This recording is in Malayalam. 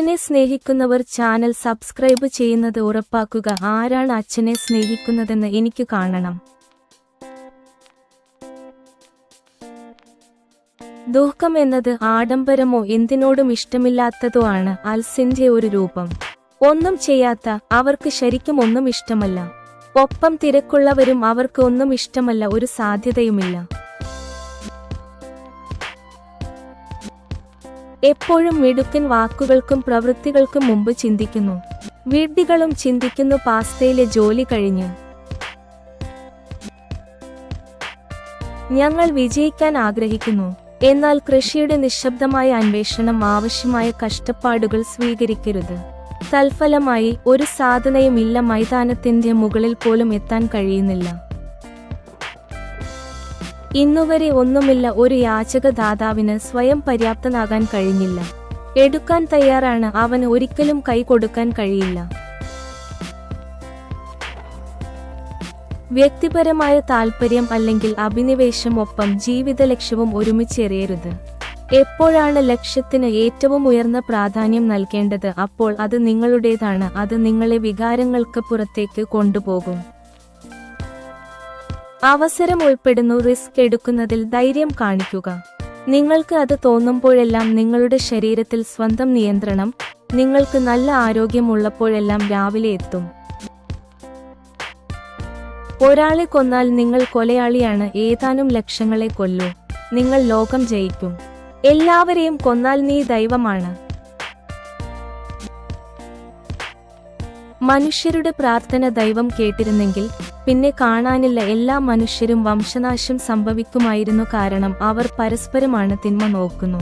അച്ഛനെ സ്നേഹിക്കുന്നവർ ചാനൽ സബ്സ്ക്രൈബ് ചെയ്യുന്നത് ഉറപ്പാക്കുക. ആരാണ് അച്ഛനെ സ്നേഹിക്കുന്നതെന്ന് എനിക്ക് കാണണം. ദുഃഖം എന്നത് ആഡംബരമോ എന്തിനോടും ഇഷ്ടമില്ലാത്തതോ ആണ്. അൽസിന്റെ ഒരു രൂപം. ഒന്നും ചെയ്യാത്ത അവർക്ക് ശരിക്കും ഒന്നും ഇഷ്ടമല്ല. ഒപ്പം തിരക്കുള്ളവരും അവർക്ക് ഒന്നും ഇഷ്ടമല്ല. ഒരു സാധ്യതയുമില്ല. എപ്പോഴും മിടുക്കൻ വാക്കുകൾക്കും പ്രവൃത്തികൾക്കും മുമ്പ് ചിന്തിക്കുന്നു. വീട്ടികളും ചിന്തിക്കുന്നു പാസ്തയിലെ ജോലി കഴിഞ്ഞു. ഞങ്ങൾ വിജയിക്കാൻ ആഗ്രഹിക്കുന്നു. എന്നാൽ കൃഷിയുടെ നിശബ്ദമായ അന്വേഷണം ആവശ്യമായ കഷ്ടപ്പാടുകൾ സ്വീകരിക്കരുത്. തൽഫലമായി ഒരു സാധനയുമില്ല മൈതാനത്തിന്റെ മുകളിൽ പോലും എത്താൻ കഴിയുന്നില്ല. ഇന്നുവരെ ഒന്നുമില്ല ഒരു യാചകദാതാവിന് സ്വയം പര്യാപ്തനാകാൻ കഴിഞ്ഞില്ല. എടുക്കാൻ തയ്യാറാണ് അവന് ഒരിക്കലും കൈ കൊടുക്കാൻ കഴിയില്ല. വ്യക്തിപരമായ താൽപ്പര്യം അല്ലെങ്കിൽ അഭിനിവേശം ഒപ്പം ജീവിത ലക്ഷ്യവും ഒരുമിച്ചെറിയരുത്. എപ്പോഴാണ് ലക്ഷ്യത്തിന് ഏറ്റവും ഉയർന്ന പ്രാധാന്യം നൽകേണ്ടത് അപ്പോൾ അത് നിങ്ങളുടേതാണ് അത് നിങ്ങളെ വികാരങ്ങൾക്ക് പുറത്തേക്ക് കൊണ്ടുപോകും. അവസരം ഉൾപ്പെടുന്നു റിസ്ക് എടുക്കുന്നതിൽ ധൈര്യം കാണിക്കുക. നിങ്ങൾക്ക് അത് തോന്നുമ്പോഴെല്ലാം നിങ്ങളുടെ ശരീരത്തിൽ സ്വന്തം നിയന്ത്രണം നിങ്ങൾക്ക് നല്ല ആരോഗ്യമുള്ളപ്പോഴെല്ലാം രാവിലെ എത്തും. ഒരാളെ കൊന്നാൽ നിങ്ങൾ കൊലയാളിയാണ് ഏതാനും ലക്ഷങ്ങളെ കൊല്ലൂ. നിങ്ങൾ ലോകം ജയിക്കും. എല്ലാവരെയും കൊന്നാൽ നീ ദൈവമാണ്. മനുഷ്യരുടെ പ്രാർത്ഥന ദൈവം കേട്ടിരുന്നെങ്കിൽ പിന്നെ കാണാനില്ല എല്ലാ മനുഷ്യരും വംശനാശം സംഭവിക്കുമായിരുന്നു കാരണം അവർ പരസ്പരമാണ് തിന്മ നോക്കുന്നു.